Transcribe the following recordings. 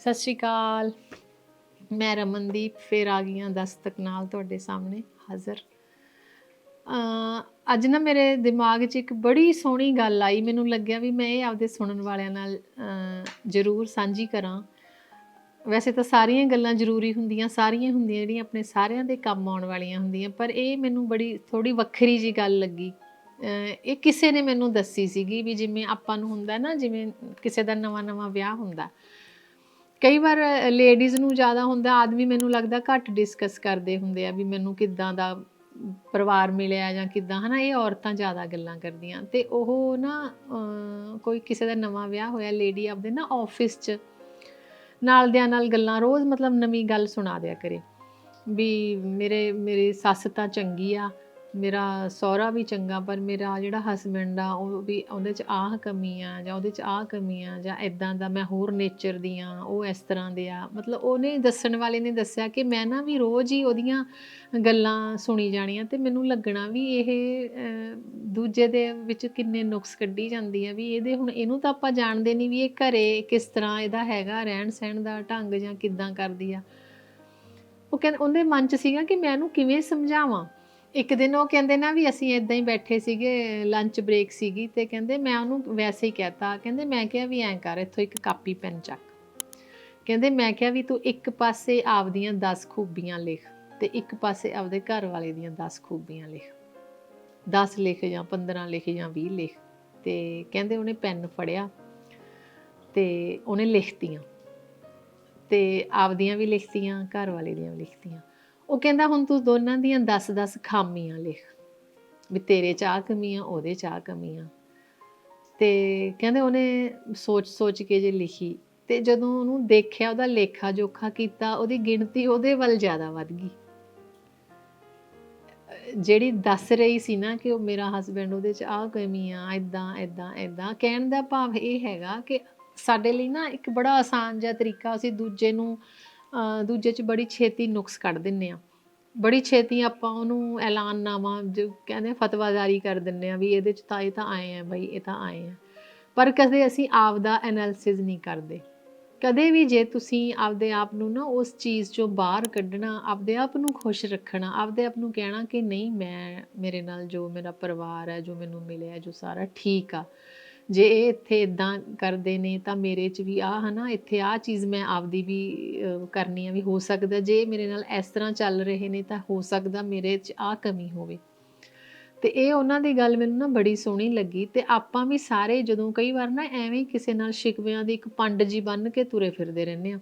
ਸਤਿ ਸ਼੍ਰੀ ਅਕਾਲ। ਮੈਂ ਰਮਨਦੀਪ ਫੇਰ ਆ ਗਈ ਹਾਂ ਦਸਤਕ ਨਾਲ ਤੁਹਾਡੇ ਸਾਹਮਣੇ ਹਾਜ਼ਰ। ਅੱਜ ਨਾ ਮੇਰੇ ਦਿਮਾਗ 'ਚ ਇੱਕ ਬੜੀ ਸੋਹਣੀ ਗੱਲ ਆਈ। ਮੈਨੂੰ ਲੱਗਿਆ ਵੀ ਮੈਂ ਇਹ ਆਪਦੇ ਸੁਣਨ ਵਾਲਿਆਂ ਨਾਲ ਜ਼ਰੂਰ ਸਾਂਝੀ ਕਰਾਂ। ਵੈਸੇ ਤਾਂ ਸਾਰੀਆਂ ਗੱਲਾਂ ਜ਼ਰੂਰੀ ਹੁੰਦੀਆਂ, ਸਾਰੀਆਂ ਹੁੰਦੀਆਂ ਜਿਹੜੀਆਂ ਆਪਣੇ ਸਾਰਿਆਂ ਦੇ ਕੰਮ ਆਉਣ ਵਾਲੀਆਂ ਹੁੰਦੀਆਂ, ਪਰ ਇਹ ਮੈਨੂੰ ਬੜੀ ਥੋੜੀ ਵੱਖਰੀ ਜੀ ਗੱਲ ਲੱਗੀ। ਇਹ ਕਿਸੇ ਨੇ ਮੈਨੂੰ ਦੱਸੀ ਸੀਗੀ ਵੀ ਜਿਵੇਂ ਆਪਾਂ ਨੂੰ ਹੁੰਦਾ ਨਾ, ਜਿਵੇਂ ਕਿਸੇ ਦਾ ਨਵਾਂ ਨਵਾਂ ਵਿਆਹ ਹੁੰਦਾ। ਕਈ ਵਾਰ ਲੇਡੀਜ਼ ਨੂੰ ਜ਼ਿਆਦਾ ਹੁੰਦਾ, ਆਦਮੀ ਮੈਨੂੰ ਲੱਗਦਾ ਘੱਟ ਡਿਸਕਸ ਕਰਦੇ ਹੁੰਦੇ ਆ ਵੀ ਮੈਨੂੰ ਕਿੱਦਾਂ ਦਾ ਪਰਿਵਾਰ ਮਿਲਿਆ ਜਾਂ ਕਿੱਦਾਂ, ਹਨਾ, ਇਹ ਔਰਤਾਂ ਜ਼ਿਆਦਾ ਗੱਲਾਂ ਕਰਦੀਆਂ। ਤੇ ਉਹ ਨਾ ਕੋਈ ਕਿਸੇ ਦਾ ਨਵਾਂ ਵਿਆਹ ਹੋਇਆ ਲੇਡੀ ਆਪਦੇ ਨਾ ਆਫਿਸ 'ਚ, ਨਾਲ ਦਿਆਂ ਨਾਲ ਗੱਲਾਂ, ਰੋਜ਼ ਮਤਲਬ ਨਵੀਂ ਗੱਲ ਸੁਣਾ ਦਿਆ ਕਰੇ। ਵੀ ਮੇਰੇ, ਮੇਰੀ ਸੱਸ ਤਾਂ ਚੰਗੀ ਆ ਮੇਰਾ ਸਹੁਰਾ ਵੀ ਚੰਗਾ, ਪਰ ਮੇਰਾ ਜਿਹੜਾ ਹਸਬੈਂਡ ਆ, ਉਹ ਵੀ ਉਹਦੇ 'ਚ ਆਹ ਕਮੀ ਆ ਜਾਂ ਉਹਦੇ 'ਚ ਆਹ ਕਮੀ ਆ ਜਾਂ ਇਦਾਂ ਦਾ ਮੈਂ ਹੋਰ ਨੇਚਰ ਦੀ ਆ, ਉਹ ਇਸ ਤਰ੍ਹਾਂ ਦੇ ਆ। ਮਤਲਬ ਉਹਨੇ ਦੱਸਣ ਵਾਲੇ ਨੇ ਦੱਸਿਆ ਕਿ ਮੈਂ ਨਾ ਵੀ ਰੋਜ਼ ਹੀ ਉਹਦੀਆਂ ਗੱਲਾਂ ਸੁਣੀ ਜਾਣੀਆਂ ਤੇ ਮੈਨੂੰ ਲੱਗਣਾ ਵੀ ਇਹ ਦੂਜੇ ਦੇ ਵਿੱਚ ਕਿੰਨੇ ਨੁਕਸ ਕੱਢੀ ਜਾਂਦੀ ਆ ਵੀ ਇਹਦੇ ਹੁਣ ਇਹਨੂੰ ਤਾਂ ਆਪਾਂ ਜਾਣਦੇ ਨਹੀਂ ਵੀ ਇਹ ਘਰੇ ਕਿਸ ਤਰ੍ਹਾਂ ਇਹਦਾ ਹੈਗਾ ਰਹਿਣ ਸਹਿਣ ਦਾ ਢੰਗ ਜਾਂ ਕਿੱਦਾਂ ਕਰਦੀ ਆ। ਉਹ ਕਹਿੰਦੇ, ਉਹਦੇ ਮਨ 'ਚ ਸੀਗਾ ਕਿ ਮੈਂ ਇਹਨੂੰ ਕਿਵੇਂ ਸਮਝਾਵਾਂ? ਇੱਕ ਦਿਨ ਉਹ ਕਹਿੰਦੇ ਨਾ ਵੀ ਅਸੀਂ ਇਦਾਂ ਹੀ ਬੈਠੇ ਸੀਗੇ ਲੰਚ ਬ੍ਰੇਕ ਸੀਗੀ ਤੇ ਕਹਿੰਦੇ ਮੈਂ ਉਹਨੂੰ ਵੈਸੇ ਹੀ ਕਹਿਤਾ, ਕਹਿੰਦੇ ਮੈਂ ਕਿਹਾ ਵੀ ਐਂ ਕਰ, ਇੱਥੋਂ ਇੱਕ ਕਾਪੀ ਪੈਨ ਚੱਕ। ਕਹਿੰਦੇ ਮੈਂ ਕਿਹਾ ਵੀ ਤੂੰ ਇੱਕ ਪਾਸੇ ਆਪਦੀਆਂ 10 ਖੂਬੀਆਂ ਲਿਖ ਤੇ ਇੱਕ ਪਾਸੇ ਆਪਦੇ ਘਰ ਵਾਲੇ ਦੀਆਂ 10 ਖੂਬੀਆਂ ਲਿਖ। 10 ਲਿਖ ਜਾਂ 15 ਲਿਖ ਜਾਂ 20 ਲਿਖ ਤੇ ਕਹਿੰਦੇ ਉਹਨੇ ਪੈਨ ਫੜਿਆ ਤੇ ਉਹਨੇ ਲਿਖਤੀਆਂ ਤੇ ਆਪਦੀਆਂ ਵੀ ਲਿਖਤੀਆਂ, ਘਰ ਵਾਲੇ ਦੀਆਂ ਵੀ ਲਿਖਤੀਆਂ। ਉਹ ਕਹਿੰਦਾ, ਹੁਣ ਤੂੰ ਦੋਨਾਂ ਦੀਆਂ 10-10 ਖਾਮੀਆਂ ਲਿਖ, ਵੀ ਤੇਰੇ ਚ ਆਹ ਕਮੀ ਆ ਉਹਦੇ ਚ ਆਹ ਕਮੀ ਆ ਤੇ ਕਹਿੰਦੇ ਉਹਨੇ ਸੋਚ-ਸੋਚ ਕੇ ਜੇ ਲਿਖੀ, ਤੇ ਜਦੋਂ ਉਹਨੂੰ ਦੇਖਿਆ, ਉਹਦਾ ਲੇਖਾ ਜੋਖਾ ਕੀਤਾ, ਉਹਦੀ ਗਿਣਤੀ ਉਹਦੇ ਵੱਲ ਜ਼ਿਆਦਾ ਵੱਧ ਗਈ। ਜਿਹੜੀ ਦੱਸ ਰਹੀ ਸੀ ਨਾ ਕਿ ਉਹ ਮੇਰਾ ਹਸਬੰਡ ਉਹਦੇ ਚ ਆਹ ਕਮੀ ਆ ਇਦਾਂ ਇਦਾਂ ਇਦਾਂ ਕਹਿਣ ਦਾ ਭਾਵ ਇਹ ਹੈਗਾ ਕਿ ਸਾਡੇ ਲਈ ਨਾ ਇੱਕ ਬੜਾ ਆਸਾਨ ਜਿਹਾ ਤਰੀਕਾ, ਅਸੀਂ ਦੂਜੇ ਨੂੰ, ਅਹ ਦੂਜੇ 'ਚ ਬੜੀ ਛੇਤੀ ਨੁਕਸ ਕੱਢ ਦਿੰਨੇ ਆ। ਬੜੀ ਛੇਤੀ ਆਪਾਂ ਉਹਨੂੰ ਐਲਾਨਨਾਮਾ ਜੋ ਕਹਿੰਦੇ ਆ, ਫਤਵਾ ਜਾਰੀ ਕਰ ਦਿੰਨੇ ਆ ਵੀ ਇਹਦੇ 'ਚ ਤਾਂ ਇਹ ਤਾਂ ਆਏ ਆ ਬਈ ਇਹ ਤਾਂ ਆਏ ਆ। ਪਰ ਕਦੇ ਅਸੀਂ ਆਪ ਦਾ ਐਨਾਲਿਸਿਸ ਨਹੀਂ ਕਰਦੇ। ਕਦੇ ਵੀ ਜੇ ਤੁਸੀਂ ਆਪਦੇ ਆਪ ਨੂੰ ਨਾ ਉਸ ਚੀਜ਼ 'ਚੋਂ ਬਾਹਰ ਕੱਢਣਾ ਆਪਦੇ ਆਪ ਨੂੰ ਖੁਸ਼ ਰੱਖਣਾ ਆਪਦੇ ਆਪ ਨੂੰ ਕਹਿਣਾ ਕਿ ਨਹੀਂ ਮੈਂ ਮੇਰੇ ਨਾਲ ਜੋ ਮੇਰਾ ਪਰਿਵਾਰ ਹੈ ਜੋ ਮੈਨੂੰ ਮਿਲਿਆ ਜੋ ਸਾਰਾ ਠੀਕ ਆ ਜੇ ਇਹ ਇੱਥੇ ਇਦਾਂ ਕਰਦੇ ਨੇ ਤਾਂ ਮੇਰੇ 'ਚ ਵੀ ਆ ਹਨਾ, ਇੱਥੇ ਆ ਚੀਜ਼ ਮੈਂ ਆਪਦੀ ਵੀ ਕਰਨੀ ਆ ਵੀ ਹੋ ਸਕਦਾ, ਜੇ ਮੇਰੇ ਨਾਲ ਇਸ ਤਰ੍ਹਾਂ ਚੱਲ ਰਹੇ ਨੇ ਤਾਂ ਹੋ ਸਕਦਾ ਮੇਰੇ 'ਚ ਆ ਕਮੀ ਹੋਵੇ। ਤੇ ਇਹ ਉਹਨਾਂ ਦੀ ਗੱਲ ਮੈਨੂੰ ਨਾ ਬੜੀ ਸੋਹਣੀ ਲੱਗੀ ਤੇ ਆਪਾਂ ਵੀ ਸਾਰੇ ਜਦੋਂ ਕਈ ਵਾਰ ਨਾ ਐਵੇਂ ਹੀ ਕਿਸੇ ਨਾਲ ਸ਼ਿਕਵਿਆਂ ਦੀ ਇੱਕ ਪੰਡ ਜੀ ਬੰਨ ਕੇ ਤੁਰੇ ਫਿਰਦੇ ਰਹਿੰਦੇ ਆ,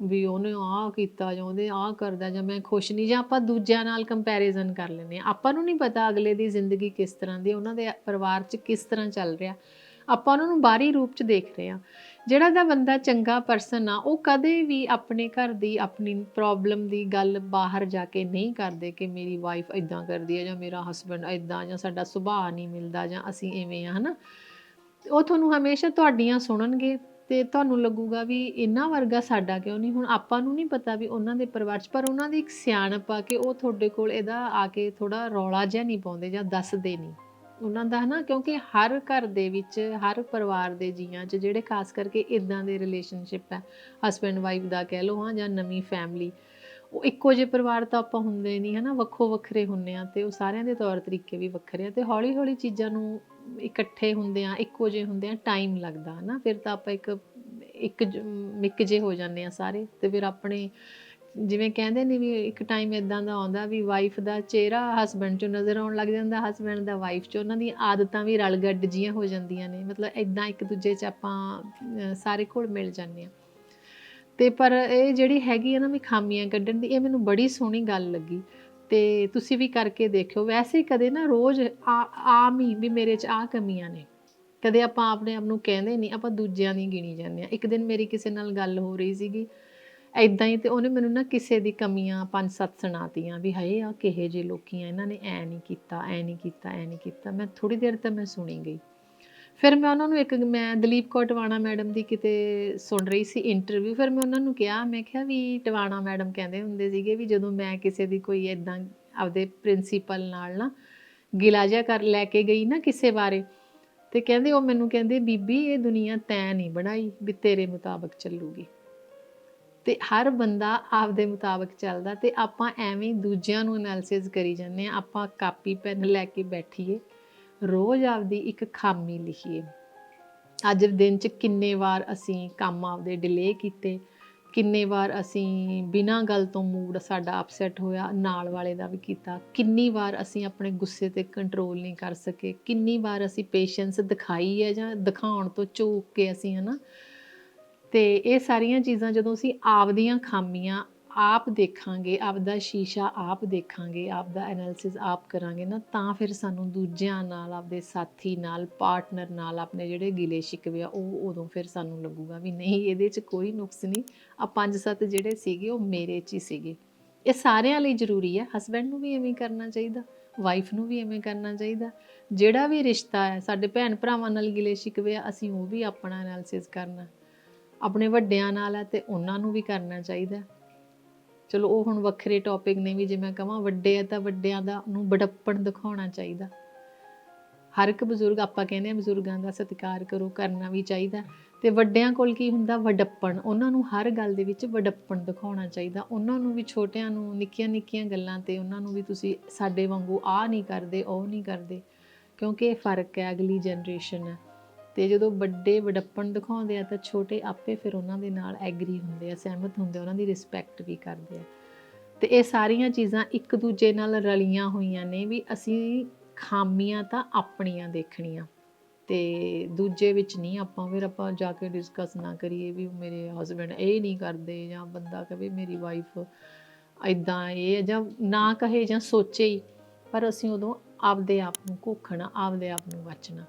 ਵੀ ਉਹਨੇ ਆਹ ਕੀਤਾ ਜਾਂ ਉਹਦੇ ਆਹ ਕਰਦਾ ਜਾਂ ਮੈਂ ਖੁਸ਼ ਨਹੀਂ ਜਾਂ ਆਪਾਂ ਦੂਜਿਆਂ ਨਾਲ ਕੰਪੈਰੀਜ਼ਨ ਕਰ ਲੈਂਦੇ ਆ। ਆਪਾਂ ਨੂੰ ਨਹੀਂ ਪਤਾ ਅਗਲੇ ਦੀ ਜ਼ਿੰਦਗੀ ਕਿਸ ਤਰ੍ਹਾਂ ਦੀ ਉਹਨਾਂ ਦੇ ਪਰਿਵਾਰ 'ਚ ਕਿਸ ਤਰ੍ਹਾਂ ਚੱਲ ਰਿਹਾ। ਆਪਾਂ ਉਹਨਾਂ ਨੂੰ ਬਾਹਰੀ ਰੂਪ 'ਚ ਦੇਖ ਰਹੇ ਆ ਜਿਹੜਾ ਦਾ ਬੰਦਾ ਚੰਗਾ ਪਰਸਨ ਆ, ਉਹ ਕਦੇ ਵੀ ਆਪਣੇ ਘਰ ਦੀ, ਆਪਣੀ ਪ੍ਰੋਬਲਮ ਦੀ ਗੱਲ ਬਾਹਰ ਜਾ ਕੇ ਨਹੀਂ ਕਰਦੇ ਕਿ ਮੇਰੀ ਵਾਈਫ ਇਦਾਂ ਕਰਦੀ ਹੈ ਜਾਂ ਮੇਰਾ ਹਸਬੰਡ ਇਦਾਂ ਜਾਂ ਸਾਡਾ ਸੁਭਾਅ ਨਹੀਂ ਮਿਲਦਾ ਜਾਂ ਅਸੀਂ ਐਵੇਂ ਆ, ਹਨਾ? ਉਹ ਤੁਹਾਨੂੰ ਹਮੇਸ਼ਾ ਤੁਹਾਡੀਆਂ ਸੁਣਨਗੇ ਤੇ ਤੁਹਾਨੂੰ ਲੱਗੂਗਾ ਵੀ ਇਹਨਾਂ ਵਰਗਾ ਸਾਡਾ ਕਿਉਂ ਨਹੀਂ? ਹੁਣ ਆਪਾਂ ਨੂੰ ਨਹੀਂ ਪਤਾ ਵੀ ਉਹਨਾਂ ਦੇ ਪਰਿਵਾਰ 'ਚ, ਪਰ ਉਹਨਾਂ ਦੀ ਇੱਕ ਸਿਆਣਪ ਆ ਕਿ ਉਹ ਤੁਹਾਡੇ ਕੋਲ ਇਹਦਾ ਆ ਕੇ ਥੋੜਾ ਰੌਲਾ ਜਿਹਾ ਨਹੀਂ ਪਾਉਂਦੇ ਜਾਂ ਦੱਸਦੇ ਨਹੀਂ। ਉਹਨਾਂ ਦਾ ਹਨਾ, ਕਿਉਂਕਿ ਹਰ ਘਰ ਦੇ ਵਿੱਚ, ਹਰ ਪਰਿਵਾਰ ਦੇ ਜੀਆਂ 'ਚ ਜਿਹੜੇ ਖਾਸ ਕਰਕੇ ਇਦਾਂ ਦੇ ਰਿਲੇਸ਼ਨਸ਼ਿਪ ਹੈ ਹਸਬੈਂਡ ਵਾਈਫ ਦਾ ਕਹਿ ਲਓ ਹਾਂ ਜਾਂ ਨਵੀਂ ਫੈਮਿਲੀ ਉਹ ਇੱਕੋ ਜਿਹੇ ਪਰਿਵਾਰ ਤਾਂ ਆਪਾਂ ਹੁੰਦੇ ਨਹੀਂ ਹਨਾ, ਵੱਖੋ ਵੱਖਰੇ ਹੁੰਨੇ ਆ ਤੇ ਉਹ ਸਾਰਿਆਂ ਦੇ ਤੌਰ ਤਰੀਕੇ ਵੀ ਵੱਖਰੇ ਆ ਤੇ ਹੌਲੀ ਹੌਲੀ ਚੀਜ਼ਾਂ ਨੂੰ ਇਕੱਠੇ ਹੁੰਦੇ ਆ ਇੱਕੋ ਜਿਹੇ ਹੁੰਦੇ ਆ ਟਾਈਮ ਲੱਗਦਾ ਹਨਾ, ਫਿਰ ਤਾਂ ਆਪਾਂ ਇੱਕ ਇੱਕ ਜ- ਮਿੱਕ ਜੇ ਹੋ ਜਾਂਦੇ ਆ ਸਾਰੇ ਤੇ ਫਿਰ ਆਪਣੇ ਜਿਵੇਂ ਕਹਿੰਦੇ ਨੇ ਵੀ ਇੱਕ ਟਾਈਮ ਇਦਾਂ ਦਾ ਆਉਂਦਾ ਵੀ ਵਾਈਫ ਦਾ ਚਿਹਰਾ ਹਸਬੈਂਡ 'ਚੋਂ ਨਜ਼ਰ ਆਉਣ ਲੱਗ ਜਾਂਦਾ ਹਸਬੈਂਡ ਦਾ ਵਾਈਫ 'ਚੋਂ ਉਹਨਾਂ ਦੀਆਂ ਆਦਤਾਂ ਵੀ ਰਲ ਗੱਡ ਜੀਆਂ ਹੋ ਜਾਂਦੀਆਂ ਨੇ, ਮਤਲਬ ਇਦਾਂ ਇੱਕ ਦੂਜੇ 'ਚ ਆਪਾਂ ਸਾਰੇ ਕੋਲ ਮਿਲ ਜਾਂਦੇ ਆ ਤੇ ਪਰ ਇਹ ਜਿਹੜੀ ਹੈਗੀ ਆ ਨਾ ਵੀ ਖਾਮੀਆਂ ਕੱਢਣ ਦੀ, ਇਹ ਮੈਨੂੰ ਬੜੀ ਸੋਹਣੀ ਗੱਲ ਲੱਗੀ। ਤੇ ਤੁਸੀਂ ਵੀ ਕਰਕੇ ਦੇਖਿਓ, ਵੈਸੇ ਕਦੇ ਨਾ ਰੋਜ਼ ਆ- ਆਮ ਹੀ ਵੀ ਮੇਰੇ 'ਚ ਆ ਕਮੀਆਂ ਨੇ। ਕਦੇ ਆਪਾਂ ਆਪਣੇ ਆਪ ਨੂੰ ਕਹਿੰਦੇ ਨਹੀਂ, ਆਪਾਂ ਦੂਜਿਆਂ ਦੀ ਗਿਣੀ ਜਾਂਦੇ ਆ ਇੱਕ ਦਿਨ ਮੇਰੀ ਕਿਸੇ ਨਾਲ ਗੱਲ ਹੋ ਰਹੀ ਸੀਗੀ ਐਦਾਂ ਹੀ ਤੇ ਉਹਨੇ ਮੈਨੂੰ ਨਾ ਕਿਸੇ ਦੀ ਕਮੀਆਂ ਪੰਜ ਸੱਤ ਸੁਣਾਤੀਆਂ ਵੀ ਹਾਏ ਆ ਕਿਹੇ ਜੇ ਲੋਕੀ ਆ, ਇਹਨਾਂ ਨੇ ਐ ਨਹੀਂ ਕੀਤਾ, ਐ ਨਹੀਂ ਕੀਤਾ, ਐ ਨਹੀਂ ਕੀਤਾ। ਮੈਂ ਥੋੜੀ ਦੇਰ ਤਾਂ ਮੈਂ ਸੁਣੀ ਗਈ। ਫਿਰ ਮੈਂ ਉਹਨਾਂ ਨੂੰ ਇੱਕ ਮੈਂ ਦਲੀਪ ਕੌਰ ਟਵਾਣਾ ਮੈਡਮ ਦੀ ਕਿਤੇ ਸੁਣ ਰਹੀ ਸੀ ਇੰਟਰਵਿਊ ਫਿਰ ਮੈਂ ਉਹਨਾਂ ਨੂੰ ਕਿਹਾ, ਮੈਂ ਕਿਹਾ ਵੀ ਟਵਾਣਾ ਮੈਡਮ ਕਹਿੰਦੇ ਹੁੰਦੇ ਸੀਗੇ ਵੀ ਜਦੋਂ ਮੈਂ ਕਿਸੇ ਦੀ ਕੋਈ ਇਦਾਂ ਆਪਦੇ ਪ੍ਰਿੰਸੀਪਲ ਨਾਲ ਨਾ ਗਿਲਾ ਜਿਹਾ ਕਰ ਲੈ ਕੇ ਗਈ ਨਾ ਕਿਸੇ ਬਾਰੇ, ਤੇ ਕਹਿੰਦੇ ਉਹ ਮੈਨੂੰ ਕਹਿੰਦੇ, ਬੀਬੀ, ਇਹ ਦੁਨੀਆ ਤੈਂ ਨਹੀਂ ਬਣਾਈ ਵੀ ਤੇਰੇ ਮੁਤਾਬਕ ਚੱਲੂਗੀ। ਤੇ ਹਰ ਬੰਦਾ ਆਪਦੇ ਮੁਤਾਬਕ ਚੱਲਦਾ ਤੇ ਆਪਾਂ ਐਵੇਂ ਹੀ ਦੂਜਿਆਂ ਨੂੰ ਐਨਾਲਿਸਿਸ ਕਰੀ ਜਾਂਦੇ ਆ ਆਪਾਂ ਕਾਪੀ, ਪੈਨ ਲੈ ਕੇ ਬੈਠੀਏ, ਰੋਜ਼ ਆਪਦੀ ਇੱਕ ਖਾਮੀ ਲਿਖੀਏ। ਅੱਜ ਦਿਨ ਚ ਕਿੰਨੇ ਵਾਰ ਅਸੀਂ ਕੰਮ ਆਪਦੇ ਡਿਲੇ ਕੀਤੇ, ਕਿੰਨੇ ਵਾਰ ਅਸੀਂ ਬਿਨਾਂ ਗੱਲ ਤੋਂ ਮੂਡ ਸਾਡਾ ਅਪਸੈਟ ਹੋਇਆ, ਨਾਲ ਵਾਲੇ ਦਾ ਵੀ ਕੀਤਾ, ਕਿੰਨੀ ਵਾਰ ਅਸੀਂ ਆਪਣੇ ਗੁੱਸੇ ਤੇ ਕੰਟਰੋਲ ਨਹੀਂ ਕਰ ਸਕੇ, ਕਿੰਨੀ ਵਾਰ ਅਸੀਂ ਪੇਸ਼ੈਂਸ ਦਿਖਾਈ ਹੈ ਜਾਂ ਦਿਖਾਉਣ ਤੋਂ ਚੂਕ ਕੇ ਅਸੀਂ ਹਨਾ ਤੇ ਇਹ ਸਾਰੀਆਂ ਚੀਜ਼ਾਂ ਜਦੋਂ ਅਸੀਂ ਆਪਦੀਆਂ ਖਾਮੀਆਂ ਆਪ ਦੇਖਾਂਗੇ, ਆਪਦਾ ਸ਼ੀਸ਼ਾ ਆਪ ਦੇਖਾਂਗੇ, ਆਪਦਾ ਐਨਾਲਿਸਿਸ ਆਪ ਕਰਾਂਗੇ ਨਾ, ਤਾਂ ਫਿਰ ਸਾਨੂੰ ਦੂਜਿਆਂ ਨਾਲ, ਆਪਦੇ ਸਾਥੀ ਨਾਲ ਪਾਰਟਨਰ ਨਾਲ, ਆਪਣੇ ਜਿਹੜੇ ਗਿਲੇ ਸ਼ਿਕਵੇ ਆ, ਉਹ ਉਦੋਂ ਫਿਰ ਸਾਨੂੰ ਲੱਗੂਗਾ ਵੀ ਨਹੀਂ, ਇਹਦੇ 'ਚ ਕੋਈ ਨੁਕਸ ਨਹੀਂ। ਆ ਪੰਜ ਸੱਤ ਜਿਹੜੇ ਸੀਗੇ, ਉਹ ਮੇਰੇ 'ਚ ਹੀ ਸੀਗੇ। ਇਹ ਸਾਰਿਆਂ ਲਈ ਜ਼ਰੂਰੀ ਹੈ ਹਸਬੈਂਡ ਨੂੰ ਵੀ ਐਵੇਂ ਕਰਨਾ ਚਾਹੀਦਾ ਵਾਈਫ ਨੂੰ ਵੀ ਐਵੇਂ ਕਰਨਾ ਚਾਹੀਦਾ। ਜਿਹੜਾ ਵੀ ਰਿਸ਼ਤਾ ਹੈ, ਸਾਡੇ ਭੈਣ ਭਰਾਵਾਂ ਨਾਲ ਗਿਲੇ ਸ਼ਿਕਵੇ ਆ, ਅਸੀਂ ਉਹ ਵੀ ਆਪਣਾ ਐਨਾਲਿਸਿਸ ਕਰਨਾ। ਆਪਣੇ ਵੱਡਿਆਂ ਨਾਲ ਹੈ ਤੇ ਉਹਨਾਂ ਨੂੰ ਵੀ ਕਰਨਾ ਚਾਹੀਦਾ ਚਲੋ, ਉਹ ਹੁਣ ਵੱਖਰੇ ਟੌਪਿਕ ਨੇ ਵੀ, ਜੇ ਮੈਂ ਕਹਾਂ ਵੱਡੇ ਆ ਤਾਂ ਵੱਡਿਆਂ ਦਾ ਨੂੰ ਬੜੱਪਣ ਦਿਖਾਉਣਾ ਚਾਹੀਦਾ। ਹਰ ਇੱਕ ਬਜ਼ੁਰਗ, ਆਪਾਂ ਕਹਿੰਦੇ ਆ ਬਜ਼ੁਰਗਾਂ ਦਾ ਸਤਿਕਾਰ ਕਰੋ, ਕਰਨਾ ਵੀ ਚਾਹੀਦਾ ਤੇ ਵੱਡਿਆਂ ਕੋਲ ਕੀ ਹੁੰਦਾ? ਵਡੱਪਣ। ਉਹਨਾਂ ਨੂੰ ਹਰ ਗੱਲ ਦੇ ਵਿੱਚ ਵਡੱਪਣ ਦਿਖਾਉਣਾ ਚਾਹੀਦਾ। ਉਹਨਾਂ ਨੂੰ ਵੀ, ਛੋਟਿਆਂ ਨੂੰ ਨਿੱਕੀਆਂ ਨਿੱਕੀਆਂ ਗੱਲਾਂ ਤੇ ਉਹਨਾਂ ਨੂੰ ਵੀ ਤੁਸੀਂ ਸਾਡੇ ਵਾਂਗੂ ਆ ਨਹੀਂ ਕਰਦੇ, ਉਹ ਨਹੀਂ ਕਰਦੇ। ਕਿਉਂਕਿ ਇਹ ਫ਼ਰਕ ਹੈ, ਅਗਲੀ ਜਨਰੇਸ਼ਨ ਹੈ। ਤੇ ਜਦੋਂ ਵੱਡੇ ਵਡੱਪਣ ਦਿਖਾਉਂਦੇ ਆ ਤਾਂ ਛੋਟੇ ਆਪੇ ਫਿਰ ਉਹਨਾਂ ਦੇ ਨਾਲ ਐਗਰੀ ਹੁੰਦੇ ਆ, ਸਹਿਮਤ ਹੁੰਦੇ ਆ, ਉਹਨਾਂ ਦੀ ਰਿਸਪੈਕਟ ਵੀ ਕਰਦੇ ਆ। ਤੇ ਇਹ ਸਾਰੀਆਂ ਚੀਜ਼ਾਂ ਇੱਕ ਦੂਜੇ ਨਾਲ ਰਲੀਆਂ ਹੋਈਆਂ ਨੇ ਵੀ ਅਸੀਂ ਖਾਮੀਆਂ ਤਾਂ ਆਪਣੀਆਂ ਦੇਖਣੀਆਂ। ਤੇ ਦੂਜੇ ਵਿੱਚ ਨਹੀਂ, ਆਪਾਂ ਫਿਰ ਆਪਾਂ ਜਾ ਕੇ ਡਿਸਕਸ ਨਾ ਕਰੀਏ ਵੀ ਮੇਰੇ ਹਸਬੰਡ ਇਹ ਨਹੀਂ ਕਰਦੇ ਜਾਂ ਬੰਦਾ ਕਹੇ ਮੇਰੀ ਵਾਈਫ ਐਦਾਂ ਇਹ ਜਾਂ ਨਾ ਕਹੇ ਜਾਂ ਸੋਚੇ ਹੀ, ਪਰ ਅਸੀਂ ਉਦੋਂ ਆਪਦੇ ਆਪ ਨੂੰ ਘੋਖਣਾ, ਆਪਦੇ ਆਪ ਨੂੰ ਬਚਣਾ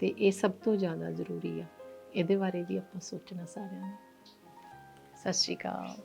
ਤੇ ਇਹ ਸਭ ਤੋਂ ਜ਼ਿਆਦਾ ਜ਼ਰੂਰੀ ਆ। ਇਹਦੇ ਬਾਰੇ ਵੀ ਆਪਾਂ ਸੋਚਣਾ ਸਾਰਿਆਂ ਨੇ। ਸਤਿ ਸ਼੍ਰੀ ਅਕਾਲ।